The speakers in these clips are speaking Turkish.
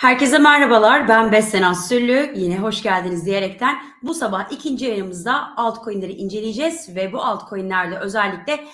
Herkese merhabalar. Ben Besen Süllü. Yine hoş geldiniz diyerekten bu sabah ikinci yayınımızda altcoin'leri inceleyeceğiz ve bu altcoin'lerde özellikle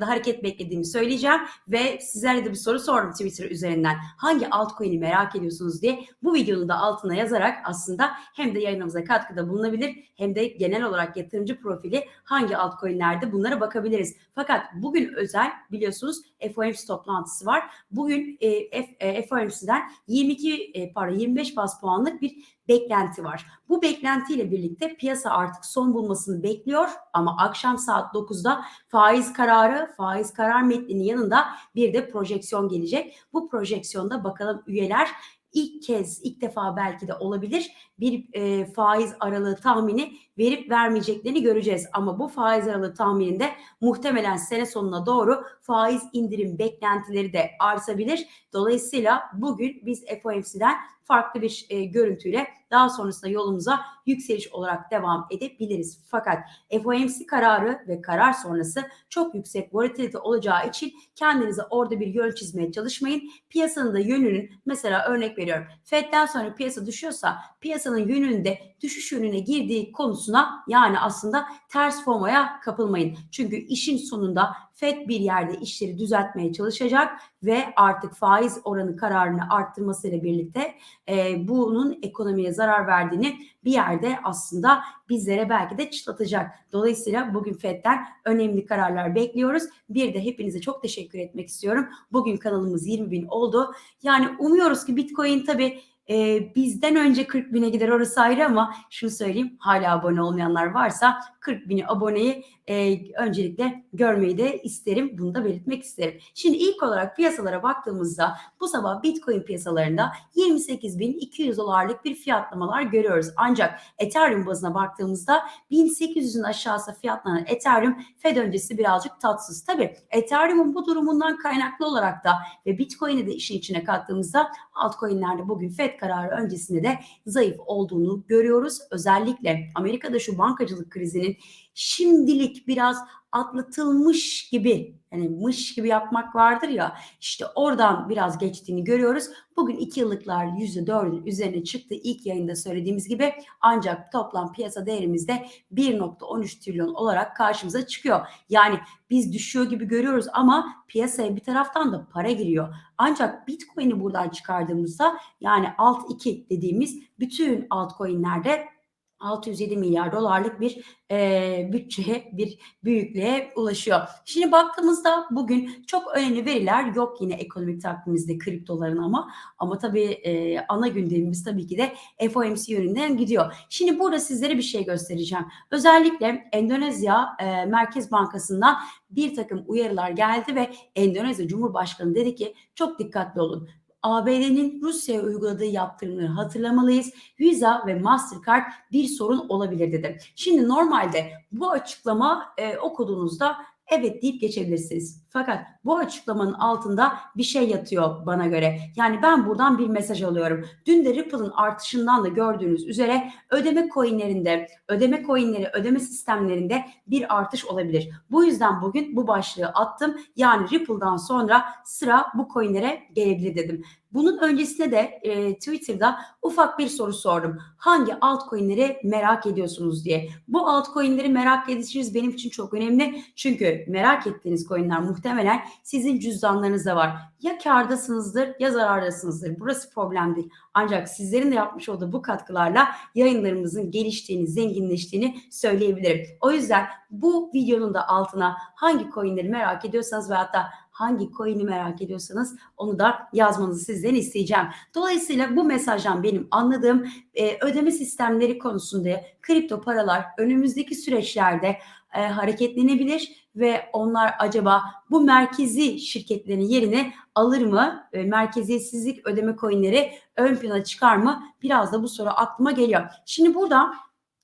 hareket beklediğimi söyleyeceğim ve sizlere de bir soru sordum Twitter üzerinden. Hangi altcoin'i merak ediyorsunuz diye bu videonun da altına yazarak aslında hem de yayınımıza katkıda bulunabilir hem de genel olarak yatırımcı profili hangi altcoin'lerde bunlara bakabiliriz. Fakat bugün özel biliyorsunuz FOMC toplantısı var. Bugün e, e, FOMC'den 22 e, para 25 bas puanlık bir beklenti var. Bu beklentiyle birlikte piyasa artık son bulmasını bekliyor ama akşam saat 9'da faiz kararı, faiz karar metninin yanında bir de projeksiyon gelecek. Bu projeksiyonda bakalım üyeler ilk kez, ilk defa belki de olabilir bir e, faiz aralığı tahmini verip vermeyeceklerini göreceğiz. Ama bu faiz aralığı tahmininde muhtemelen sene sonuna doğru faiz indirim beklentileri de artabilir. Dolayısıyla bugün biz FOMC'den farklı bir e, görüntüyle daha sonrasında yolumuza yükseliş olarak devam edebiliriz. Fakat FOMC kararı ve karar sonrası çok yüksek volatilite olacağı için kendinize orada bir yön çizmeye çalışmayın. Piyasanın da yönünün mesela örnek veriyorum. Fed'den sonra piyasa düşüyorsa piyasanın yönünde düşüş yönüne girdiği konusuna yani aslında ters FOMO'ya kapılmayın. Çünkü işin sonunda FED bir yerde işleri düzeltmeye çalışacak ve artık faiz oranı kararını arttırmasıyla birlikte e, bunun ekonomiye zarar verdiğini bir yerde aslında bizlere belki de çıtlatacak. Dolayısıyla bugün FED'den önemli kararlar bekliyoruz. Bir de hepinize çok teşekkür etmek istiyorum. Bugün kanalımız 20 bin oldu. Yani umuyoruz ki Bitcoin tabii e, bizden önce 40 bine gider orası ayrı ama şunu söyleyeyim hala abone olmayanlar varsa 40 bini aboneyi e, öncelikle görmeyi de isterim. Bunu da belirtmek isterim. Şimdi ilk olarak piyasalara baktığımızda bu sabah Bitcoin piyasalarında 28.200 dolarlık bir fiyatlamalar görüyoruz. Ancak Ethereum bazına baktığımızda 1800'ün aşağısı fiyatlanan Ethereum Fed öncesi birazcık tatsız. Tabi Ethereum'un bu durumundan kaynaklı olarak da ve Bitcoin'i de işin içine kattığımızda altcoin'lerde bugün Fed kararı öncesinde de zayıf olduğunu görüyoruz. Özellikle Amerika'da şu bankacılık krizinin şimdilik biraz atlatılmış gibi yani mış gibi yapmak vardır ya işte oradan biraz geçtiğini görüyoruz. Bugün iki yıllıklar %4'ün üzerine çıktı ilk yayında söylediğimiz gibi ancak toplam piyasa değerimizde 1.13 trilyon olarak karşımıza çıkıyor. Yani biz düşüyor gibi görüyoruz ama piyasaya bir taraftan da para giriyor. Ancak Bitcoin'i buradan çıkardığımızda yani alt 2 dediğimiz bütün altcoin'lerde 607 milyar dolarlık bir e, bütçeye, bir büyüklüğe ulaşıyor. Şimdi baktığımızda bugün çok önemli veriler yok yine ekonomik takvimimizde kriptoların ama ama tabii e, ana gündemimiz tabii ki de FOMC yönünden gidiyor. Şimdi burada sizlere bir şey göstereceğim. Özellikle Endonezya e, Merkez Bankası'ndan bir takım uyarılar geldi ve Endonezya Cumhurbaşkanı dedi ki çok dikkatli olun. ABD'nin Rusya'ya uyguladığı yaptırımları hatırlamalıyız. Visa ve Mastercard bir sorun olabilir dedi. Şimdi normalde bu açıklama e, okuduğunuzda evet deyip geçebilirsiniz. Fakat bu açıklamanın altında bir şey yatıyor bana göre. Yani ben buradan bir mesaj alıyorum. Dün de Ripple'ın artışından da gördüğünüz üzere ödeme coinlerinde, ödeme coinleri, ödeme sistemlerinde bir artış olabilir. Bu yüzden bugün bu başlığı attım. Yani Ripple'dan sonra sıra bu coinlere gelebilir dedim. Bunun öncesinde de e, Twitter'da ufak bir soru sordum. Hangi altcoin'leri merak ediyorsunuz diye. Bu altcoin'leri merak edişiniz benim için çok önemli. Çünkü merak ettiğiniz coin'ler muhtemelen sizin cüzdanlarınızda var. Ya kardasınızdır ya zarardasınızdır. Burası problem değil. Ancak sizlerin de yapmış olduğu bu katkılarla yayınlarımızın geliştiğini, zenginleştiğini söyleyebilirim. O yüzden bu videonun da altına hangi coin'leri merak ediyorsanız ve hatta hangi coin'i merak ediyorsanız onu da yazmanızı sizden isteyeceğim. Dolayısıyla bu mesajdan benim anladığım e, ödeme sistemleri konusunda kripto paralar önümüzdeki süreçlerde e, hareketlenebilir ve onlar acaba bu merkezi şirketlerin yerini alır mı? E, merkeziyetsizlik ödeme coinleri ön plana çıkar mı? Biraz da bu soru aklıma geliyor. Şimdi burada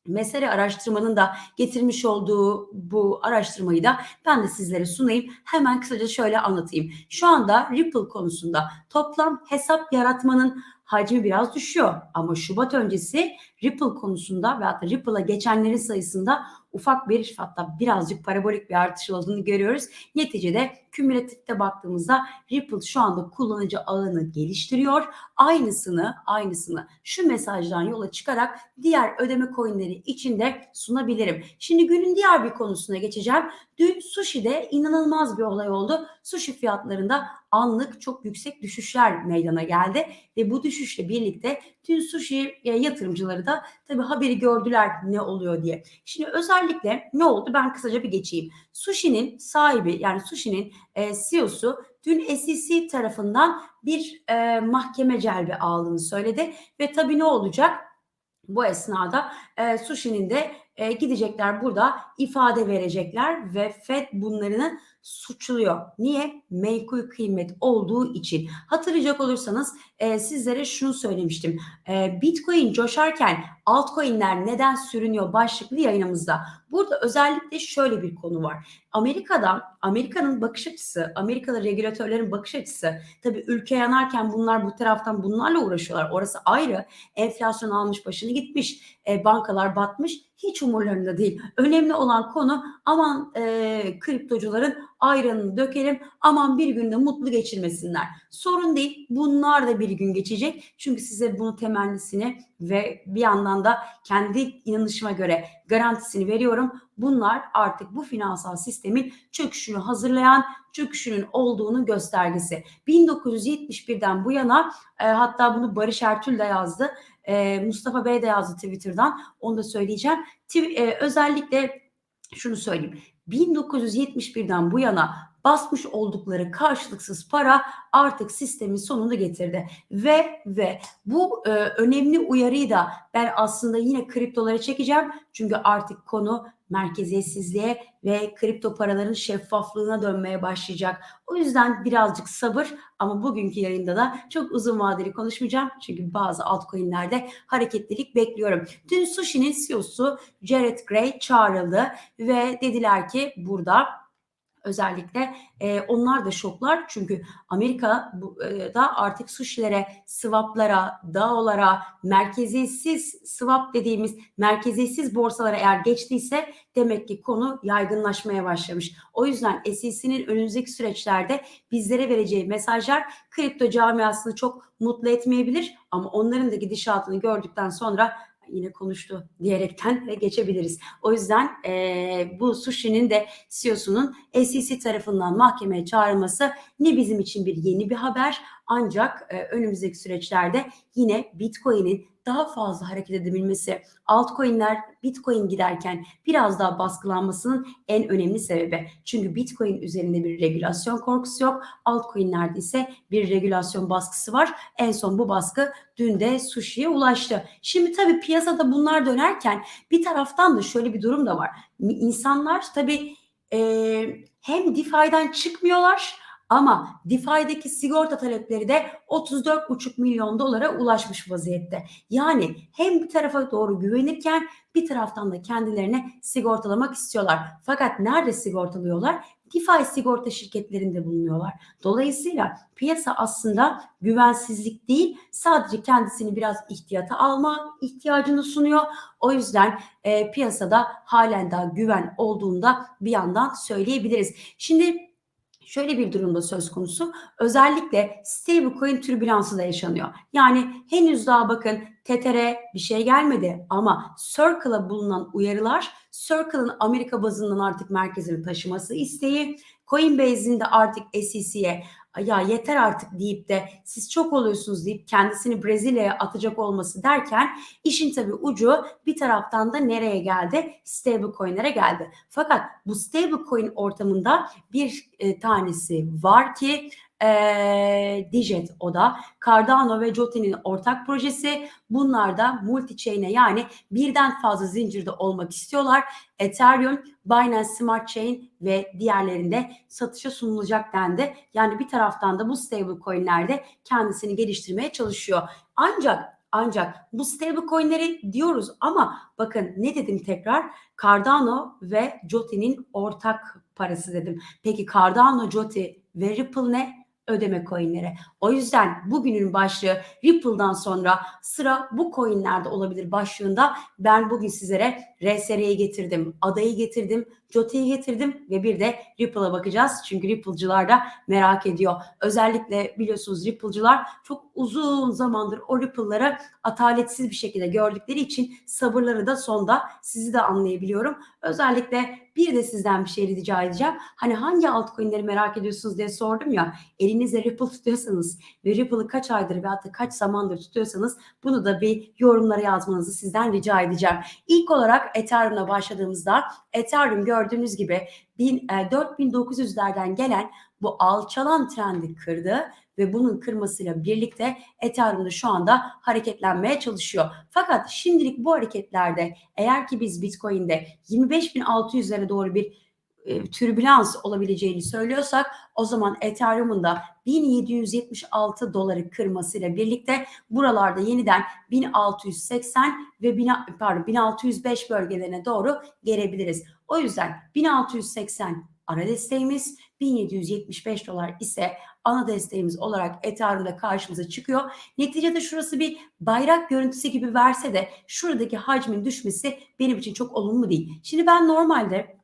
mesele araştırmanın da getirmiş olduğu bu araştırmayı da ben de sizlere sunayım. Hemen kısaca şöyle anlatayım. Şu anda Ripple konusunda toplam hesap yaratmanın hacmi biraz düşüyor. Ama Şubat öncesi Ripple konusunda ve hatta Ripple'a geçenlerin sayısında ufak bir hatta birazcık parabolik bir artış olduğunu görüyoruz. Neticede kümülatifte baktığımızda Ripple şu anda kullanıcı ağını geliştiriyor. Aynısını aynısını şu mesajdan yola çıkarak diğer ödeme coinleri içinde sunabilirim. Şimdi günün diğer bir konusuna geçeceğim. Dün sushi'de inanılmaz bir olay oldu. Sushi fiyatlarında anlık çok yüksek düşüşler meydana geldi ve bu düşüşle birlikte tüm sushi yatırımcıları da tabii haberi gördüler ne oluyor diye. Şimdi özellikle ne oldu ben kısaca bir geçeyim. Sushi'nin sahibi yani Sushi'nin e, CEO'su dün SEC tarafından bir e, mahkeme celbi aldığını söyledi ve tabii ne olacak? Bu esnada e, Sushi'nin de e, gidecekler burada ifade verecekler ve FED bunlarını suçluyor. Niye? Menkul kıymet olduğu için. Hatırlayacak olursanız e, sizlere şunu söylemiştim. E, Bitcoin coşarken altcoin'ler neden sürünüyor başlıklı yayınımızda. Burada özellikle şöyle bir konu var. Amerika'da Amerika'nın bakış açısı, Amerikalı regülatörlerin bakış açısı tabii ülke yanarken bunlar bu taraftan bunlarla uğraşıyorlar. Orası ayrı. Enflasyon almış başını gitmiş. E, bankalar batmış. Hiç umurlarında değil. Önemli olan konu aman e, kriptocuların ayranını dökelim. Aman bir günde mutlu geçirmesinler. Sorun değil. Bunlar da bir gün geçecek. Çünkü size bunu temennisini ve bir yandan da kendi inanışıma göre garantisini veriyorum. Bunlar artık bu finansal sistemin çöküşünü hazırlayan, çöküşünün olduğunu göstergesi. 1971'den bu yana e, hatta bunu Barış Ertül de yazdı. E, Mustafa Bey de yazdı Twitter'dan. Onu da söyleyeceğim. E, özellikle şunu söyleyeyim. 1971'den bu yana basmış oldukları karşılıksız para artık sistemin sonunu getirdi. Ve ve bu e, önemli uyarıyı da ben aslında yine kriptolara çekeceğim. Çünkü artık konu merkeziyetsizliğe ve kripto paraların şeffaflığına dönmeye başlayacak. O yüzden birazcık sabır ama bugünkü yayında da çok uzun vadeli konuşmayacağım. Çünkü bazı altcoin'lerde hareketlilik bekliyorum. Dün Sushi'nin CEO'su Jared Gray çağrıldı ve dediler ki burada özellikle e, onlar da şoklar çünkü Amerika bu, e, artık suçlere, swaplara, DAO'lara, merkeziyetsiz swap dediğimiz merkeziyetsiz borsalara eğer geçtiyse demek ki konu yaygınlaşmaya başlamış. O yüzden SEC'nin önümüzdeki süreçlerde bizlere vereceği mesajlar kripto camiasını çok mutlu etmeyebilir ama onların da gidişatını gördükten sonra yine konuştu diyerekten geçebiliriz. O yüzden e, bu Sushi'nin de CEO'sunun SEC tarafından mahkemeye çağrılması ne bizim için bir yeni bir haber ancak e, önümüzdeki süreçlerde yine Bitcoin'in daha fazla hareket edebilmesi, altcoin'ler Bitcoin giderken biraz daha baskılanmasının en önemli sebebi. Çünkü Bitcoin üzerinde bir regülasyon korkusu yok. Altcoin'lerde ise bir regülasyon baskısı var. En son bu baskı dün de Sushi'ye ulaştı. Şimdi tabii piyasada bunlar dönerken bir taraftan da şöyle bir durum da var. İnsanlar tabii e, hem DeFi'den çıkmıyorlar ama DeFi'deki sigorta talepleri de 34,5 milyon dolara ulaşmış vaziyette. Yani hem bir tarafa doğru güvenirken bir taraftan da kendilerine sigortalamak istiyorlar. Fakat nerede sigortalıyorlar? DeFi sigorta şirketlerinde bulunuyorlar. Dolayısıyla piyasa aslında güvensizlik değil sadece kendisini biraz ihtiyata alma ihtiyacını sunuyor. O yüzden e, piyasada halen daha güven olduğunda bir yandan söyleyebiliriz. Şimdi şöyle bir durumda söz konusu. Özellikle stablecoin türbülansı da yaşanıyor. Yani henüz daha bakın Tether'e bir şey gelmedi ama Circle'a bulunan uyarılar Circle'ın Amerika bazından artık merkezini taşıması isteği, Coinbase'in de artık SEC'ye ya yeter artık deyip de siz çok oluyorsunuz deyip kendisini Brezilya'ya atacak olması derken işin tabii ucu bir taraftan da nereye geldi? Stablecoin'lere geldi. Fakat bu stablecoin ortamında bir e, tanesi var ki e, Dijet o da Cardano ve Jotin'in ortak projesi. Bunlar da multi-chain'e yani birden fazla zincirde olmak istiyorlar. Ethereum, Binance Smart Chain ve diğerlerinde satışa sunulacak dendi. Yani bir taraftan da bu stable coinlerde kendisini geliştirmeye çalışıyor. Ancak ancak bu stable coinleri diyoruz ama bakın ne dedim tekrar? Cardano ve Joti'nin ortak parası dedim. Peki Cardano, Joti ve Ripple ne? Ödeme coinleri. O yüzden bugünün başlığı Ripple'dan sonra sıra bu coinlerde olabilir başlığında ben bugün sizlere RSR'yi getirdim, adayı getirdim, Jote'yi getirdim ve bir de Ripple'a bakacağız. Çünkü Ripple'cılar da merak ediyor. Özellikle biliyorsunuz Ripple'cılar çok uzun zamandır o Ripple'ları ataletsiz bir şekilde gördükleri için sabırları da sonda. Sizi de anlayabiliyorum. Özellikle bir de sizden bir şey rica edeceğim. Hani hangi altcoin'leri merak ediyorsunuz diye sordum ya. Elinizde Ripple tutuyorsanız ve Ripple'ı kaç aydır ve hatta kaç zamandır tutuyorsanız bunu da bir yorumlara yazmanızı sizden rica edeceğim. İlk olarak Ethereum'la başladığımızda Ethereum gördüğünüz gibi 4900'lerden gelen bu alçalan trendi kırdı ve bunun kırmasıyla birlikte Ethereum'da şu anda hareketlenmeye çalışıyor. Fakat şimdilik bu hareketlerde eğer ki biz Bitcoin'de 25.600'lere doğru bir e, türbülans olabileceğini söylüyorsak o zaman Ethereum'un da 1776 doları kırmasıyla birlikte buralarda yeniden 1680 ve 1000, pardon 1605 bölgelerine doğru gelebiliriz. O yüzden 1680 ara desteğimiz 1775 dolar ise ana desteğimiz olarak Ethereum'da karşımıza çıkıyor. Neticede şurası bir bayrak görüntüsü gibi verse de şuradaki hacmin düşmesi benim için çok olumlu değil. Şimdi ben normalde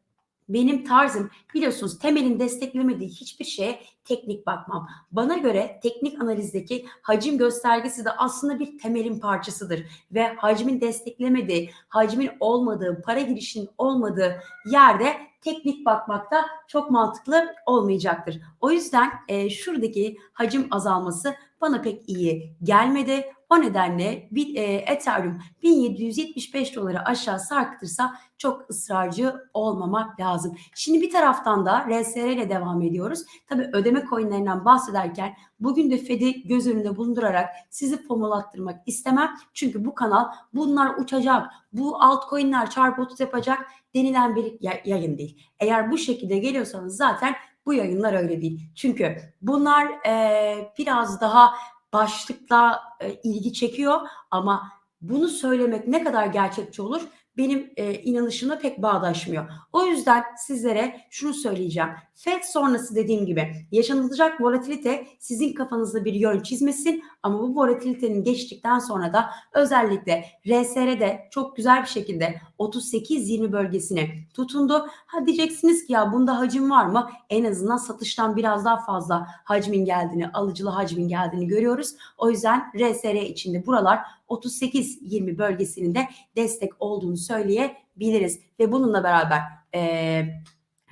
benim tarzım biliyorsunuz temelin desteklemediği hiçbir şeye teknik bakmam. Bana göre teknik analizdeki hacim göstergesi de aslında bir temelin parçasıdır ve hacmin desteklemediği, hacmin olmadığı, para girişinin olmadığı yerde teknik bakmakta çok mantıklı olmayacaktır. O yüzden e, şuradaki hacim azalması bana pek iyi gelmedi. O nedenle bir e, Ethereum 1775 doları aşağı sarkıtırsa çok ısrarcı olmamak lazım. Şimdi bir taraftan da RSR ile devam ediyoruz. Tabii ödeme coinlerinden bahsederken bugün de Fed'i göz önünde bulundurarak sizi formulattırmak istemem. Çünkü bu kanal bunlar uçacak, bu altcoin'ler çarpı 30 yapacak denilen bir yayın değil. Eğer bu şekilde geliyorsanız zaten bu yayınlar öyle değil. Çünkü bunlar e, biraz daha başlıkla e, ilgi çekiyor ama bunu söylemek ne kadar gerçekçi olur benim e, inanışımla pek bağdaşmıyor. O yüzden sizlere şunu söyleyeceğim. FED sonrası dediğim gibi yaşanılacak volatilite sizin kafanızda bir yön çizmesin ama bu volatilitenin geçtikten sonra da özellikle RSR'de çok güzel bir şekilde 38-20 bölgesine tutundu. Ha diyeceksiniz ki ya bunda hacim var mı? En azından satıştan biraz daha fazla hacmin geldiğini, alıcılı hacmin geldiğini görüyoruz. O yüzden RSR içinde buralar 38-20 bölgesinin de destek olduğunu söyleyebiliriz. Ve bununla beraber e,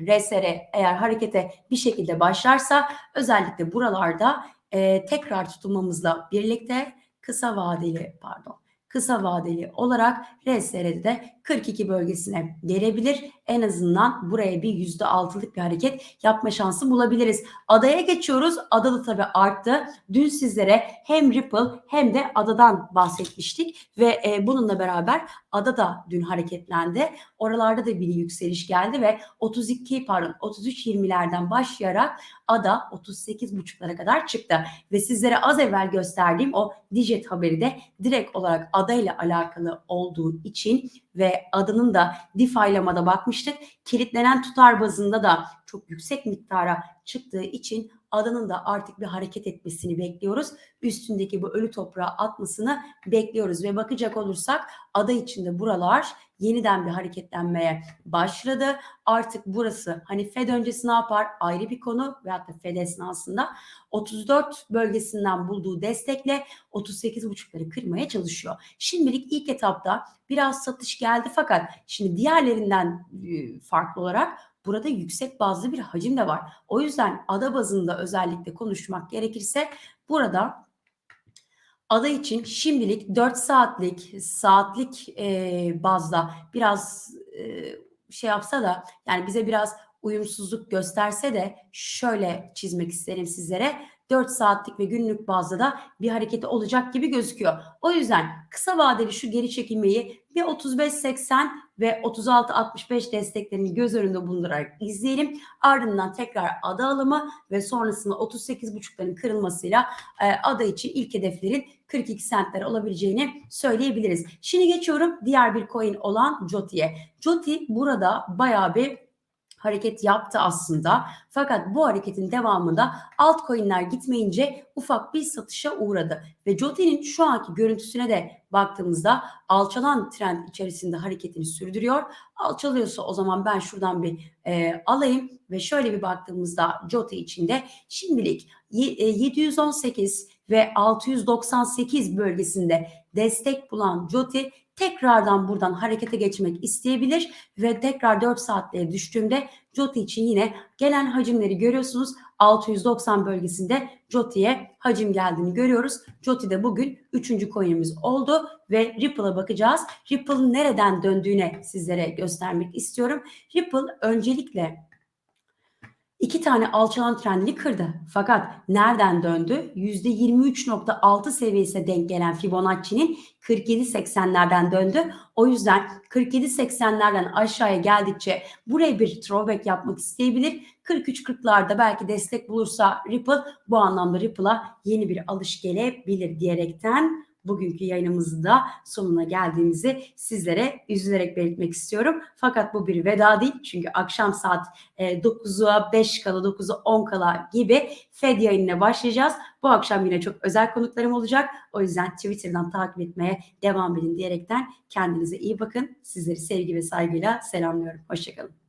RSR eğer harekete bir şekilde başlarsa özellikle buralarda e, tekrar tutunmamızla birlikte kısa vadeli pardon kısa vadeli olarak RSR'de de 42 bölgesine gelebilir. En azından buraya bir %6'lık bir hareket yapma şansı bulabiliriz. Adaya geçiyoruz. Ada da tabii arttı. Dün sizlere hem Ripple hem de adadan bahsetmiştik ve e, bununla beraber ada da dün hareketlendi. Oralarda da bir yükseliş geldi ve 32 pardon 33 20'lerden başlayarak ada 38.5'lara kadar çıktı. Ve sizlere az evvel gösterdiğim o Digit haberi de direkt olarak ada ile alakalı olduğu için ve adının da defaylamada bakmıştık. Kilitlenen tutar bazında da çok yüksek miktara çıktığı için adanın da artık bir hareket etmesini bekliyoruz. Üstündeki bu ölü toprağa atmasını bekliyoruz ve bakacak olursak ada içinde buralar yeniden bir hareketlenmeye başladı. Artık burası hani Fed öncesi ne yapar ayrı bir konu veyahut da Fed esnasında 34 bölgesinden bulduğu destekle 38.5'ları kırmaya çalışıyor. Şimdilik ilk etapta biraz satış geldi fakat şimdi diğerlerinden farklı olarak burada yüksek bazlı bir hacim de var. O yüzden ada bazında özellikle konuşmak gerekirse burada ada için şimdilik 4 saatlik saatlik e, bazda biraz e, şey yapsa da yani bize biraz uyumsuzluk gösterse de şöyle çizmek isterim sizlere. 4 saatlik ve günlük bazda da bir hareketi olacak gibi gözüküyor. O yüzden kısa vadeli şu geri çekilmeyi bir 35-80 ve 36-65 desteklerini göz önünde bulundurarak izleyelim. Ardından tekrar ada alımı ve sonrasında 38.5'ların kırılmasıyla e, ada için ilk hedeflerin 42 centler olabileceğini söyleyebiliriz. Şimdi geçiyorum diğer bir coin olan Joti'ye. Joti burada bayağı bir hareket yaptı aslında. Fakat bu hareketin devamında altcoin'ler gitmeyince ufak bir satışa uğradı. Ve Joti'nin şu anki görüntüsüne de baktığımızda alçalan trend içerisinde hareketini sürdürüyor. Alçalıyorsa o zaman ben şuradan bir e, alayım ve şöyle bir baktığımızda Joti içinde şimdilik 718 e, ve 698 bölgesinde destek bulan Joti tekrardan buradan harekete geçmek isteyebilir ve tekrar 4 saatliğe düştüğümde Joti için yine gelen hacimleri görüyorsunuz. 690 bölgesinde Joti'ye hacim geldiğini görüyoruz. Joti de bugün 3. coin'imiz oldu ve Ripple'a bakacağız. Ripple'ın nereden döndüğüne sizlere göstermek istiyorum. Ripple öncelikle iki tane alçalan trendini kırdı. Fakat nereden döndü? %23.6 seviyesine denk gelen Fibonacci'nin 47.80'lerden döndü. O yüzden 47.80'lerden aşağıya geldikçe buraya bir throwback yapmak isteyebilir. 43-40'larda belki destek bulursa Ripple bu anlamda Ripple'a yeni bir alış gelebilir diyerekten bugünkü yayınımızda sonuna geldiğimizi sizlere üzülerek belirtmek istiyorum. Fakat bu bir veda değil çünkü akşam saat 9'a 5 kala 9'a 10 kala gibi Fed yayınına başlayacağız. Bu akşam yine çok özel konuklarım olacak. O yüzden Twitter'dan takip etmeye devam edin diyerekten kendinize iyi bakın. Sizleri sevgi ve saygıyla selamlıyorum. Hoşçakalın.